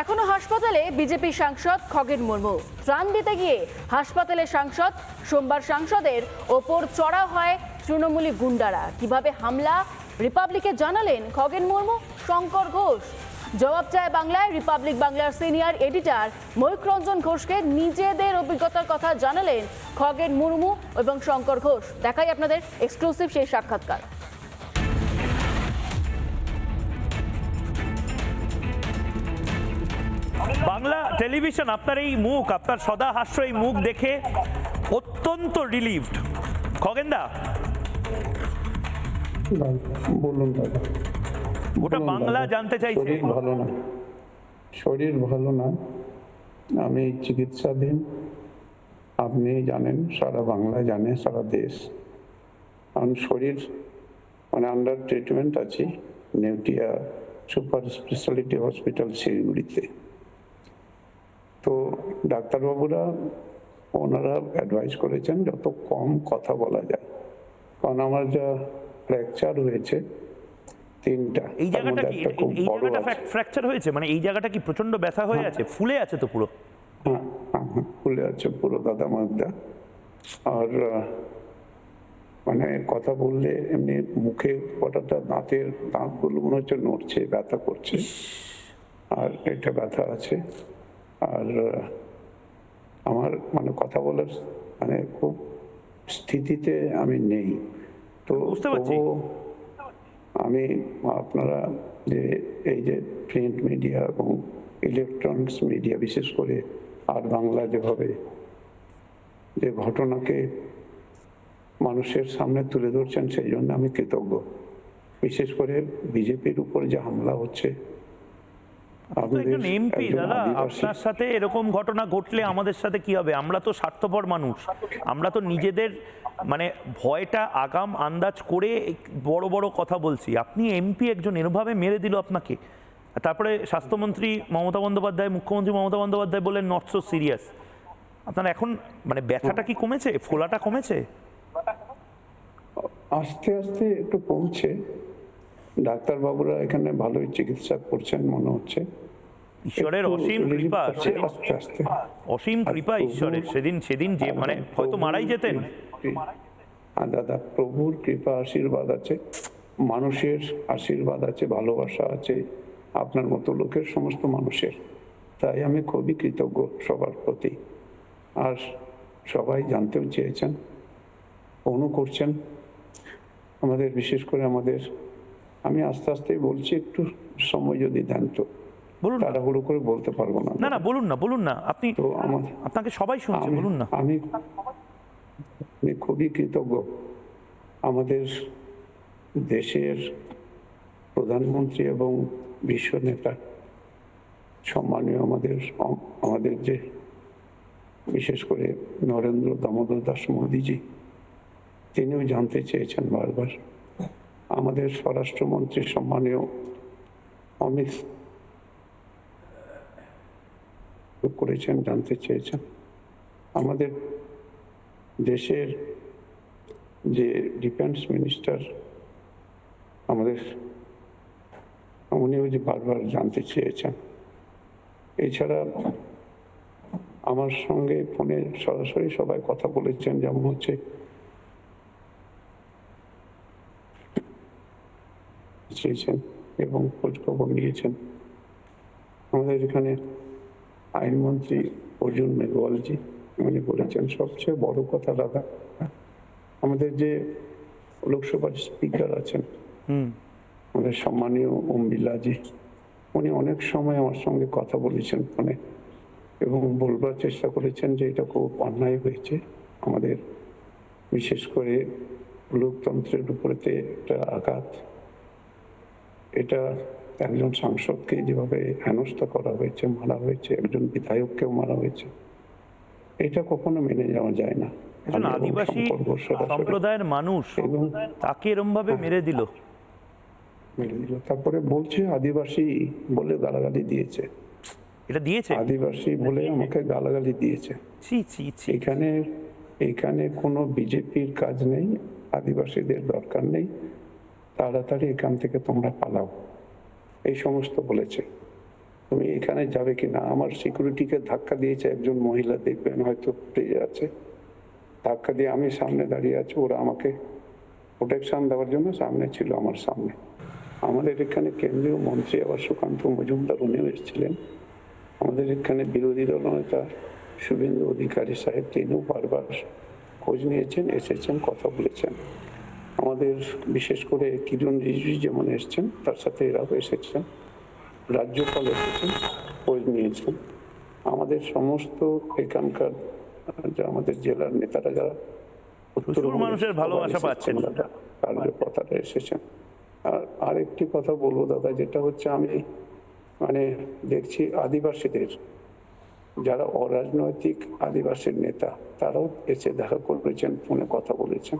এখনও হাসপাতালে বিজেপি সাংসদ খগেন মুর্মু। ত্রাণ দিতে গিয়ে হাসপাতালে সাংসদ, সোমবার সাংসদের ওপর চড়া হয় তৃণমূলী গুন্ডারা। কীভাবে হামলা? রিপাবলিকে জানালেন খগেন মুর্মু, শঙ্কর ঘোষ। জবাব চায় বাংলায়, রিপাবলিক বাংলার সিনিয়র এডিটর ময়ূক রঞ্জন ঘোষকে নিজেদের অভিজ্ঞতার কথা জানালেন খগেন মুর্মু এবং শঙ্কর ঘোষ। দেখাই আপনাদের এক্সক্লুসিভ সেই সাক্ষাৎকার। টেলিভিশন আপনার এই মুখ আপনার সদা হাস্য এই মুখ দেখে অত্যন্ত রিলিভড খগেনদা? বলুন দাদা। গোটা বাংলা জানতে চাইছে। শরীর ভালো না। শরীর ভালো না। আমি চিকিৎসাধীন। আপনি জানেন সারা বাংলা জানে সারা দেশ। আমি শরীর মানে আন্ডার ট্রিটমেন্ট আছি। নেউটিয়া সুপার স্পেশালিটি হসপিটাল শিলিগুড়িতে। ডাক্তারবাবুরা ওনারা অ্যাডভাইস করেছেন যত কম কথা বলা যায়। কারণ আমার যা ফ্র্যাকচার হয়েছে তিনটা এই জায়গাটা কি এই জায়গাটা ফ্র্যাকচার হয়েছে? মানে এই জায়গাটা কি প্রচণ্ড ব্যথা হয়ে আছে? ফুলে আছে তো পুরো? হ্যাঁ হ্যাঁ হ্যাঁ, ফুলে আছে পুরো দাদা মাদা। আর মানে কথা বললে এমনি মুখে কটাটা দাঁতের দাঁতগুলো মনে হচ্ছে নড়ছে ব্যথা করছে। আর এটা ব্যথা আছে। আর আমার মানে কথা বলার মানে খুব স্থিতিতে আমি নেই তো। তবুও আমি আপনারা যে এই যে প্রিন্ট মিডিয়া এবং ইলেকট্রনিক্স মিডিয়া বিশেষ করে আর বাংলা যেভাবে যে ঘটনাকে মানুষের সামনে তুলে ধরছেন সেই জন্য আমি কৃতজ্ঞ বিশেষ করে বিজেপির উপর যে হামলা হচ্ছে একজন এমপি দাদা আপনার সাথে এরকম ঘটনা ঘটলে আমাদের সাথে কি হবে? আমরা তো স্বার্থপর মানুষ। আমরা তো নিজেদের মানে ভয়টা আগাম আন্দাজ করে বড় বড় কথা বলছি। আপনি এমপি একজন এরভাবে মেরে দিল আপনাকে। তারপরে স্বাস্থ্যমন্ত্রী মমতা বন্দ্যোপাধ্যায় মুখ্যমন্ত্রী মমতা বন্দ্যোপাধ্যায় বললেন নট সো সিরিয়াস আপনার এখন মানে ব্যথাটা কি কমেছে? ফোলাটা কমেছে? আস্তে আস্তে একটু কমছে। ডাক্তারবাবুরা এখানে ভালোই চিকিৎসা করছেন মনে হচ্ছে। ঈশ্বরের অসীম কৃপা অসীম কৃপা ঈশ্বরের। সেদিন সেদিন যে মানে হয়তো মারাই যেতেন। আর দাদা প্রভুর কৃপা আশীর্বাদ আছে মানুষের আশীর্বাদ আছে ভালোবাসা আছে আপনার মতো লোকের সমস্ত মানুষের। তাই আমি খুবই কৃতজ্ঞ সবার প্রতি। আর সবাই জানতেও চেয়েছেন ফোনও করছেন। আমাদের বিশেষ করে আমাদের আমি আস্তে আস্তেই বলছি একটু সময় যদি দেন তো। বলুন তাড়াহুড়ো করে বলতে পারব না। না না বলুন না বলুন না। আপনি তো আমার আপনাকে সবাই শুনছে বলুন না। আমি আমি খুবই কৃতজ্ঞ। আমাদের দেশের প্রধানমন্ত্রী এবং বিশ্ব নেতা সম্মানীয় আমাদের আমাদের যে বিশেষ করে নরেন্দ্র দামোদর দাস মোদীজি তিনিও জানতে চেয়েছেন বারবার। আমাদের স্বরাষ্ট্রমন্ত্রী সম্মানীয় অমিত করেছেন, জানতে চেয়েছেন। আমাদের দেশের যে ডিফেন্স মিনিস্টার আমাদের উনিও যে বারবার জানতে চেয়েছেন। এছাড়া আমার সঙ্গে ফোনে সরাসরি সবাই কথা বলেছেন, যেমন হচ্ছে চেয়েছেন এবং খোঁজখবর নিয়েছেন। আমাদের এখানে আইনমন্ত্রী অর্জুন মেঘওয়ালজি উনি বলেছেন সবচেয়ে বড় কথা দাদা আমাদের যে লোকসভার স্পিকার আছেন আমাদের সম্মানীয় ওম বিড়লাজি উনি অনেক সময় আমার সঙ্গে কথা বলেছেন ফোনে এবং বলবার চেষ্টা করেছেন যে এটা খুব অন্যায় হয়েছে। আমাদের বিশেষ করে লোকতন্ত্রের উপরেতে একটা আঘাত এটা একজন সাংসদকে যেভাবে হেনস্থা করা হয়েছে মারা হয়েছে একজন বিধায়ককেও মারা হয়েছে এটা কখনো মেনে যাওয়া যায় না। আদিবাসী সম্প্রদায়ের মানুষ তাকে এরম ভাবে মেরে দিল। মেরে দিল। তারপরে বলছে আদিবাসী বলে গালাগালি দিয়েছে। এটা দিয়েছে? আদিবাসী বলে আমাকে গালাগালি দিয়েছে। এখানে এখানে কোনো বিজেপির কাজ নেই আদিবাসীদের দরকার নেই। তাড়াতাড়ি এখান থেকে তোমরা পালাও। এই সমস্ত বলেছে। তুমি এখানে যাবে কিনা? আমার সিকিউরিটিকে ধাক্কা দিয়েছে একজন মহিলা, দেখবেন হয়তো পেয়ে আছে। ধাক্কা দিয়ে আমি সামনে দাঁড়িয়ে আছি, ওরা আমাকে প্রোটেকশন দেওয়ার জন্য সামনে ছিল আমার সামনে। আমাদের এখানে কেন্দ্রীয় মন্ত্রী আবার সুকান্ত মজুমদার, উনিও এসেছিলেন। আমাদের এখানে বিরোধী দলনেতা শুভেন্দু অধিকারী সাহেব, তিনিও বারবার খোঁজ নিয়েছেন, এসেছেন, কথা বলেছেন। আমাদের বিশেষ করে কিরণ রিজভি যেমন এসছেন তার সাথে এরাও এসেছেন রাজ্যপাল এসেছেন খোঁজ নিয়েছেন। আমাদের সমস্ত এখানকার যে আমাদের জেলার নেতারা যারা মানুষের ভালোবাসা পাচ্ছেন। কার্যকর্তারা এসেছেন। আর আরেকটি কথা বলব দাদা যেটা হচ্ছে আমি মানে দেখছি আদিবাসীদের যারা অরাজনৈতিক আদিবাসীর নেতা তারাও এসে দেখা করেছেন ফোনে কথা বলেছেন।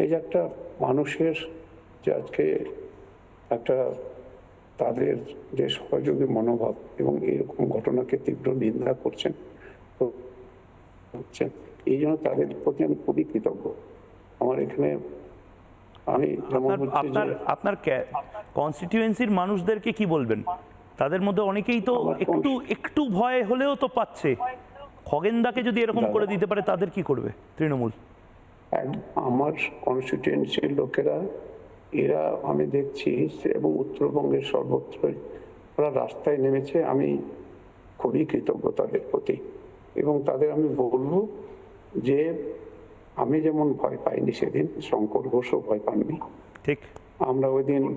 এই যে একটা মানুষের যে আজকে একটা তাদের যে সহযোগী মনোভাব এবং এরকম ঘটনাকে তীব্র নিন্দা করছেন তো হচ্ছেন এই জন্য তাদের প্রতি আমি খুবই কৃতজ্ঞ। আমার এখানে আমি আপনার আপনার কনস্টিটিউয়েন্সির মানুষদেরকে কি বলবেন? তাদের মধ্যে অনেকেই তো একটু একটু ভয় হলেও তো পাচ্ছে। খগেনদাকে যদি এরকম করে দিতে পারে তাদের কি করবে তৃণমূল? আমার কনস্টিটিউয়েন্সির লোকেরা এরা আমি দেখছি এবং উত্তরবঙ্গের সর্বত্রই ওরা রাস্তায় নেমেছে। আমি খুবই কৃতজ্ঞ তাদের প্রতি। এবং তাদের আমি বলব যে আমি যেমন ভয় পাইনি সেদিন শঙ্কর ঘোষও ভয় পাননি। ঠিক। আমরা ওই দিন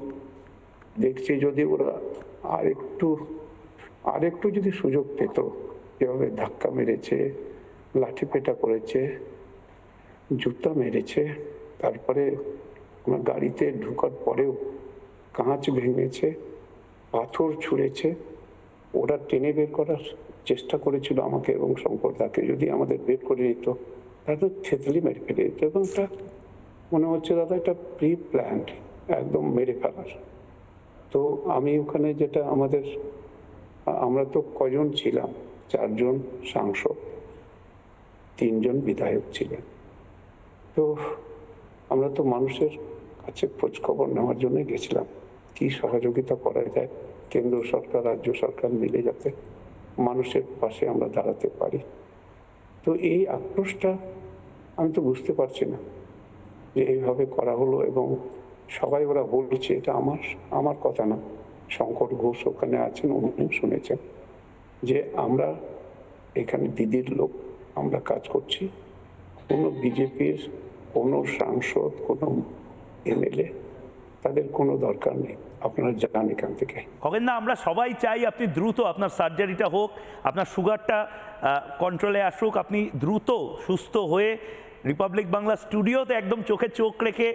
দেখছি যদি ওরা আরেকটু আরেকটু যদি সুযোগ পেত যেভাবে ধাক্কা মেরেছে লাঠি পেটা করেছে জুতা মেরেছে। তারপরে আমার গাড়িতে ঢোকার পরেও কাঁচ ভেঙেছে, পাথর ছুঁড়েছে। ওরা টেনে বের করার চেষ্টা করেছিল আমাকে এবং শঙ্করদাকে যদি আমাদের বের করে নিত তাহলে থেতলি মেরে ফেলে দিত এবং এটা মনে হচ্ছে দাদা একটা প্রি প্ল্যান্ড একদম মেরে ফেলার। তো আমি ওখানে যেটা আমাদের, আমরা তো কজন ছিলাম? চারজন সাংসদ, তিনজন বিধায়ক ছিলেন। তো আমরা তো মানুষের কাছে খোঁজ খবর নেওয়ার জন্য গেছিলাম। কি সহযোগিতা করা যায়? কেন্দ্র সরকার, রাজ্য সরকার মিলে যাতে মানুষের পাশে আমরা দাঁড়াতে পারি। তো এই আক্রোশটা আমি তো বুঝতে পারছি না যে এইভাবে করা হলো এবং সবাই ওরা বলছে, এটা আমার আমার কথা না। শঙ্কর ঘোষ ওখানে আছেন উনি শুনেছেন যে, আমরা এখানে দিদির লোক, আমরা কাজ করছি। কোনো বিজেপির কোনো সাংসদ কোনো এমএলএ তাদের কোনো দরকার নেই। আপনারা যান এখান থেকে। খগেনদা আমরা সবাই চাই আপনি দ্রুত আপনার সার্জারিটা হোক আপনার সুগারটা কন্ট্রোলে আসুক আপনি দ্রুত সুস্থ হয়ে রিপাবলিক বাংলা স্টুডিওতে একদম চোখে চোখ রেখে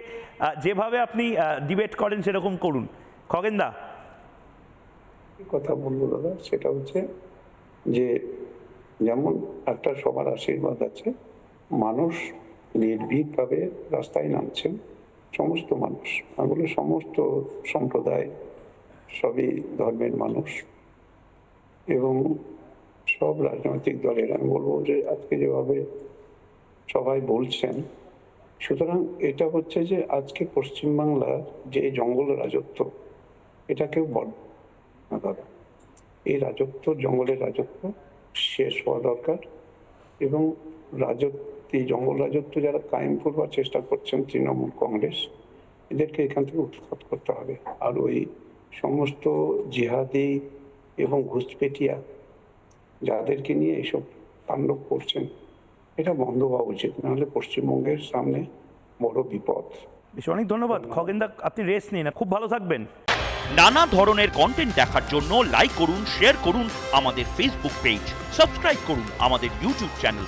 যেভাবে আপনি ডিবেট করেন সেরকম করুন। খগেনদা। কথা বলব দাদা? সেটা হচ্ছে যে যেমন একটা সবার আশীর্বাদ আছে মানুষ নির্ভীকভাবে রাস্তায় নামছেন, সমস্ত মানুষ আমি সমস্ত সম্প্রদায়, সবই ধর্মের মানুষ। এবং সব রাজনৈতিক দলের, আমি বলব যে আজকে যেভাবে সবাই বলছেন, সুতরাং এটা হচ্ছে যে আজকে পশ্চিমবাংলার যে জঙ্গল রাজত্ব, এটা কেউ বল এই রাজত্ব, জঙ্গলের রাজত্ব শেষ হওয়া দরকার এবং রাজত্ব এই জঙ্গল রাজত্ব যারা কায়েম করবার চেষ্টা করছেন তৃণমূল কংগ্রেস এদেরকে এখান থেকে উৎখাত করতে হবে। আর ওই সমস্ত জিহাদি এবং ঘুষপেটিয়া যাদেরকে নিয়ে এইসব তাণ্ডব করছেন এটা বন্ধ হওয়া উচিত। নাহলে পশ্চিমবঙ্গের সামনে বড় বিপদ। বেশ অনেক ধন্যবাদ। খগেনদা আপনি রেস্ট নিন। খুব ভালো থাকবেন। নানা ধরনের কন্টেন্ট দেখার জন্য লাইক করুন শেয়ার করুন আমাদের ফেসবুক পেজ সাবস্ক্রাইব করুন আমাদের ইউটিউব চ্যানেল